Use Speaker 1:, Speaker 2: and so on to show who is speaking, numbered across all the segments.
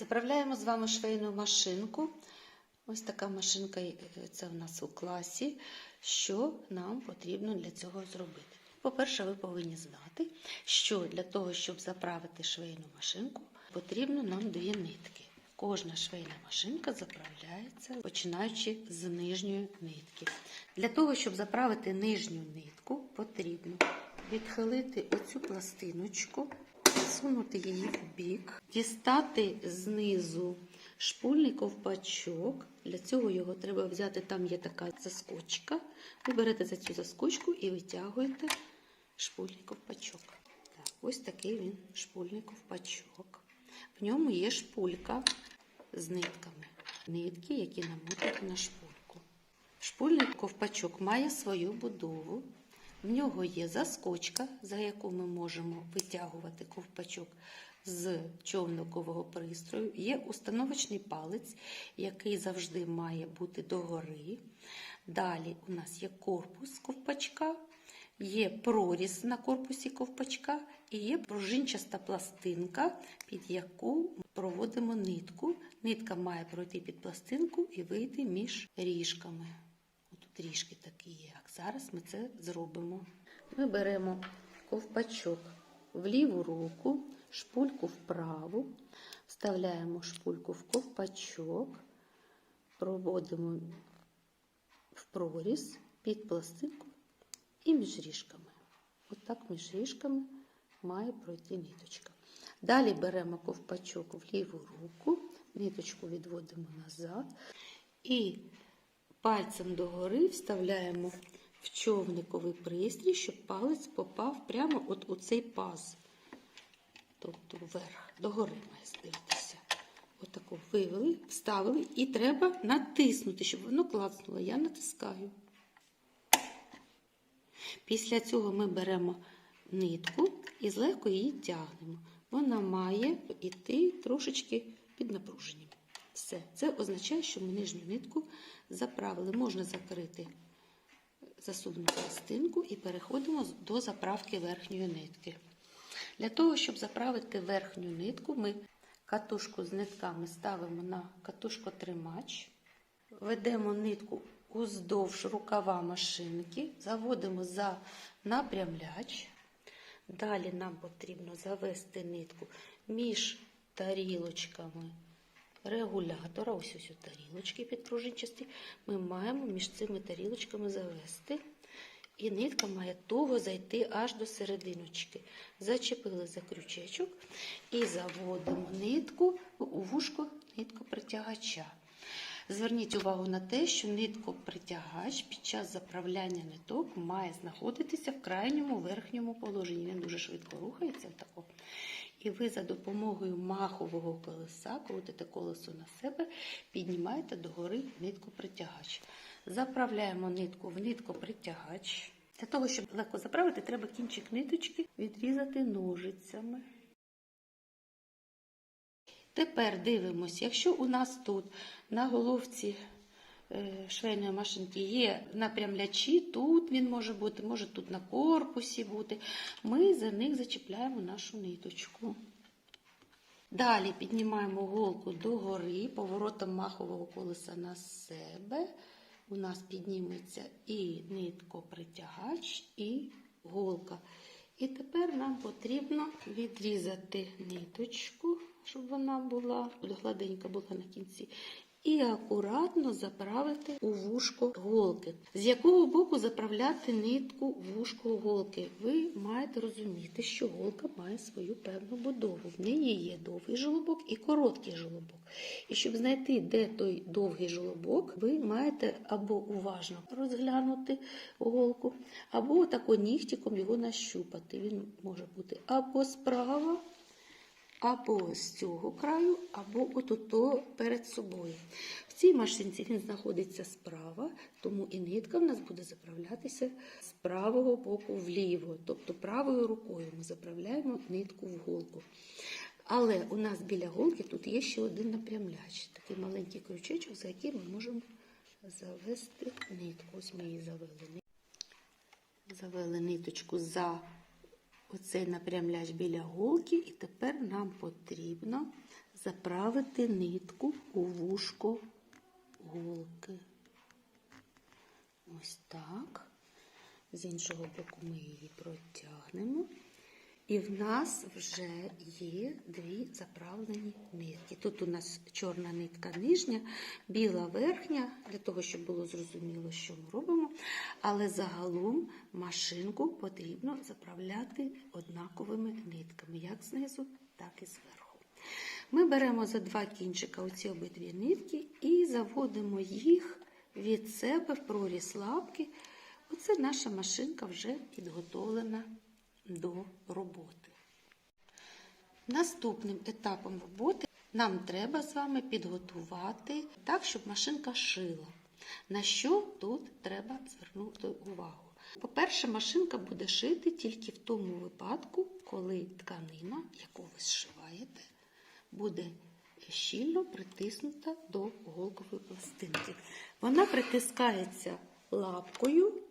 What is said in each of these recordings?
Speaker 1: Заправляємо з вами швейну машинку. Ось така машинка е, це в нас у класі. Що нам потрібно для цього зробити? По-перше, ви повинні знати, що для того, щоб заправити швейну машинку, потрібно нам дві нитки. Кожна швейна машинка заправляється починаючи з нижньої нитки. Для того, щоб заправити нижню нитку, потрібно відхилити оцю пластиночку, сунути її в бік, дістати знизу шпульний ковпачок. Для цього його треба взяти, там є така заскочка. Ви берете за цю заскочку і витягуєте шпульний ковпачок. Так, ось такий він шпульний ковпачок. В ньому є шпулька з нитками. Нитки, які намотані на шпульку. Шпульний ковпачок має свою будову. В нього є заскочка, за яку ми можемо витягувати ковпачок з човникового пристрою. Є установочний палець, який завжди має бути догори. Далі у нас є корпус ковпачка, є проріз на корпусі ковпачка і є пружинчаста пластинка, під яку проводимо нитку. Нитка має пройти під пластинку і вийти між ріжками. Тут ріжки такі є. Зараз ми це зробимо. Ми беремо ковпачок в ліву руку, шпульку вправу, вставляємо шпульку в ковпачок, проводимо в проріз під пластинку і між ріжками. Отак між ріжками має пройти ниточка. Далі беремо ковпачок в ліву руку, ниточку відводимо назад і пальцем догори вставляємо в човниковий пристрій, щоб палець попав прямо от у цей паз. Тобто вверх, догори має здивитися. Отаку вивели, вставили і треба натиснути, щоб воно клацнуло. Я натискаю. Після цього ми беремо нитку і злегко її тягнемо. Вона має йти трошечки під напруженням. Все. Це означає, що ми нижню нитку заправили. Можна закрити засувну пластинку і переходимо до заправки верхньої нитки. Для того, щоб заправити верхню нитку, ми катушку з нитками ставимо на катушкотримач, ведемо нитку уздовж рукава машинки, заводимо за напрямляч. Далі нам потрібно завести нитку між тарілочками регулятора, ось ось тарілочки підпружинчасті, ми маємо між цими тарілочками завести. І нитка має туго зайти аж до серединочки. Зачепили за крючечок і заводимо нитку у вушко нитку притягача. Зверніть увагу на те, що нитко-притягач під час заправляння ниток має знаходитися в крайньому верхньому положенні. Він дуже швидко рухається. Тако. І ви за допомогою махового колеса крутите колесо на себе, піднімаєте догори нитку-притягач. Заправляємо нитку в нитко-притягач. Для того, щоб легко заправити, треба кінчик ниточки відрізати ножицями. Тепер дивимося, якщо у нас тут на головці е, швейної машинки є напрямлячі, тут він може бути, може тут на корпусі бути, ми за них зачіпляємо нашу ниточку. Далі піднімаємо голку догори, поворотом махового колеса на себе. У нас підніметься і нитко-притягач, і голка. І тепер нам потрібно відрізати ниточку, щоб вона була гладенька була на кінці. І акуратно заправити у вушко голки. З якого боку заправляти нитку вушко голки? Ви маєте розуміти, що голка має свою певну будову. В неї є довгий жолобок і короткий жолобок. І щоб знайти, де той довгий жолобок, ви маєте або уважно розглянути голку, або тако нігтиком його нащупати. Він може бути або справа, або з цього краю, або отуто перед собою. В цій машинці він знаходиться справа, тому і нитка в нас буде заправлятися з правого боку вліво, тобто правою рукою ми заправляємо нитку в голку. Але у нас біля голки тут є ще один напрямляч, такий маленький крючечок, за який ми можемо завести нитку. Ось ми її завели. Завели ниточку за оцей напрямляч біля голки, і тепер нам потрібно заправити нитку у вушко голки. Ось так. З іншого боку ми її протягнемо. І в нас вже є дві заправлені нитки. Тут у нас чорна нитка нижня, біла верхня, для того, щоб було зрозуміло, що ми робимо. Але загалом машинку потрібно заправляти однаковими нитками, як знизу, так і зверху. Ми беремо за два кінчика оці обидві нитки і заводимо їх від себе в проріз лапки. Оце наша машинка вже підготовлена до роботи. Наступним етапом роботи нам треба з вами підготувати так, щоб машинка шила. На що тут треба звернути увагу? По-перше, машинка буде шити тільки в тому випадку, коли тканина, яку ви зшиваєте, буде щільно притиснута до голкової пластинки. Вона притискається лапкою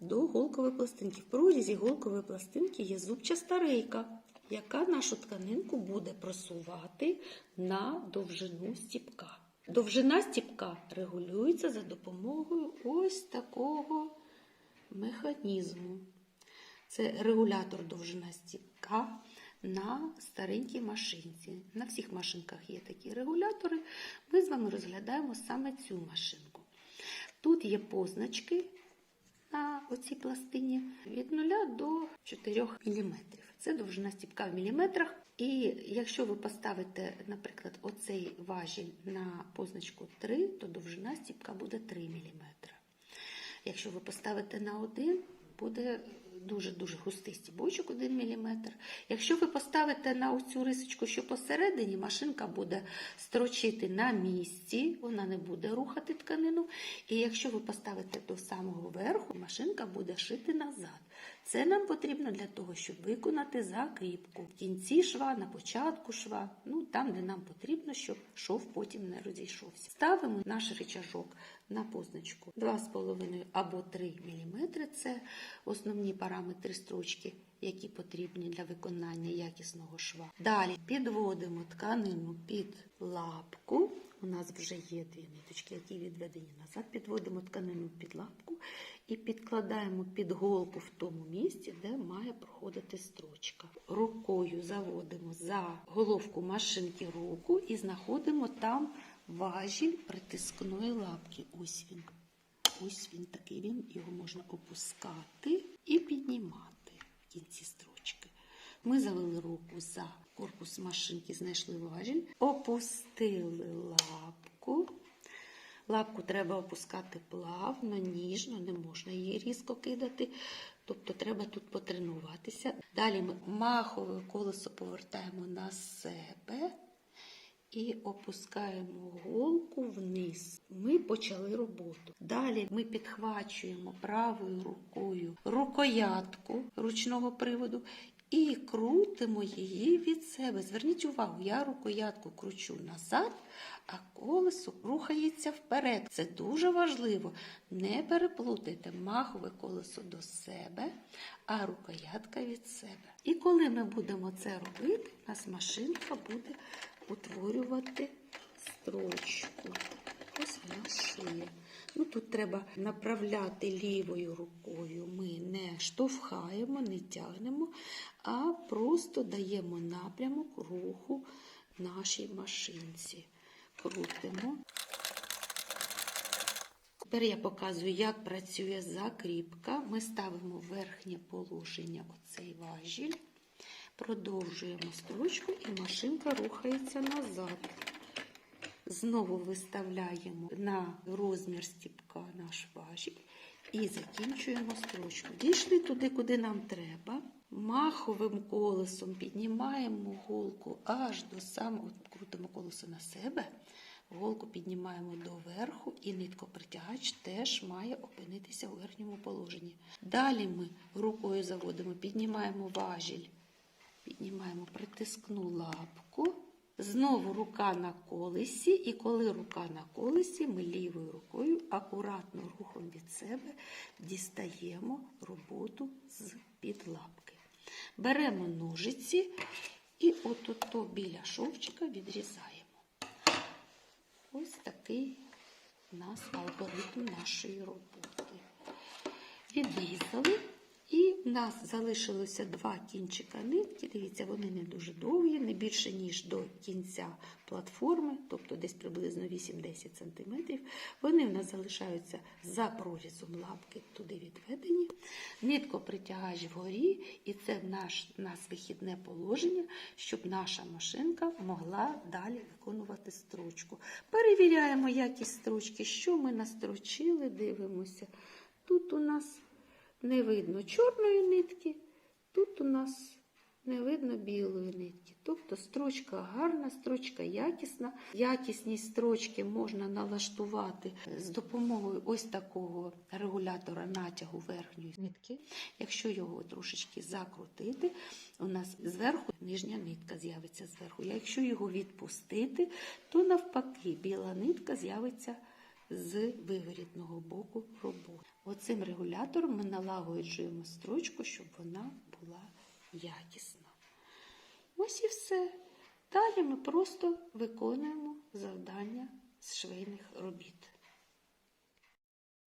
Speaker 1: до голкової пластинки. В прорізі голкової пластинки є зубчаста рейка, яка нашу тканинку буде просувати на довжину стіпка. Довжина стіпка регулюється за допомогою ось такого механізму. Це регулятор довжина стіпка на старенькій машинці. На всіх машинках є такі регулятори. Ми з вами розглядаємо саме цю машинку. Тут є позначки оцій пластині від 0 до 4 мм. Це довжина стіпка в міліметрах. І якщо ви поставите, наприклад, оцей важіль на позначку 3, то довжина стіпка буде 3 мм. Якщо ви поставите на 1, буде дуже-дуже густий стібочок 1 мм. Якщо ви поставите на оцю рисочку, що посередині, машинка буде строчити на місці, вона не буде рухати тканину. І якщо ви поставите до самого верху, машинка буде шити назад. Це нам потрібно для того, щоб виконати закріпку. В кінці шва, на початку шва, ну там, де нам потрібно, щоб шов потім не розійшовся. Ставимо наш рычажок на позначку 2,5 або 3 мм. Це основні параметри строчки, які потрібні для виконання якісного шва. Далі підводимо тканину під лапку. У нас вже є дві ниточки, які відведені назад. Підводимо тканину під лапку і підкладаємо під голку в тому місці, де має проходити строчка. Рукою заводимо за головку машинки руку і знаходимо там важіль притискної лапки. Ось він. Ось він такий він, його можна опускати і піднімати в кінці строчки. Ми завели руку за корпус машинки, знайшли важіль, опустили лапку. Лапку треба опускати плавно, ніжно, не можна її різко кидати. Тобто треба тут потренуватися. Далі ми махове колесо повертаємо на себе і опускаємо голку вниз. Ми почали роботу. Далі ми підхвачуємо правою рукою рукоятку ручного приводу і крутимо її від себе. Зверніть увагу, я рукоятку кручу назад, а колесо рухається вперед. Це дуже важливо. Не переплутайте махове колесо до себе, а рукоятка від себе. І коли ми будемо це робити, у нас машинка буде утворювати строчку. Ось вона шиє. Ну, Тут треба направляти лівою рукою. Ми не штовхаємо, не тягнемо, а просто даємо напрямок руху нашій машинці. Крутимо. Тепер я показую, як працює закріпка. Ми ставимо верхнє положення оцей важіль, продовжуємо строчку і машинка рухається назад. Знову виставляємо на розмір стіпка наш важіль і закінчуємо строчку. Дійшли туди, куди нам треба. Маховим колесом піднімаємо голку аж до самого, крутимо колесо на себе, голку піднімаємо доверху, і ниткопритягач теж має опинитися у верхньому положенні. Далі ми рукою заводимо, піднімаємо важіль, піднімаємо притискну лапку. Знову рука на колесі, і коли рука на колесі, ми лівою рукою акуратно рухом від себе дістаємо роботу з під лапки. Беремо ножиці і отут біля шовчика відрізаємо. Ось такий у нас алгоритм нашої роботи. Відрізали. І в нас залишилося два кінчика нитки. Дивіться, вони не дуже довгі, не більше, ніж до кінця платформи, тобто десь приблизно 8-10 см. Вони в нас залишаються за прорізом лапки туди відведені. Нитко Ниткопритягач вгорі, і це наш, нас вихідне положення, щоб наша машинка могла далі виконувати строчку. Перевіряємо якість строчки, що ми настрочили, дивимося. Тут у нас не видно чорної нитки, тут у нас не видно білої нитки. Тобто строчка гарна, строчка якісна. Якісність строчки можна налаштувати з допомогою ось такого регулятора натягу верхньої нитки. Якщо його трошечки закрутити, у нас зверху нижня нитка з'явиться зверху. Якщо його відпустити, то навпаки біла нитка з'явиться з виворітного боку роботи. Оцим регулятором ми налагоджуємо строчку, щоб вона була якісна. Ось і все. Далі ми просто виконуємо завдання з швейних робіт.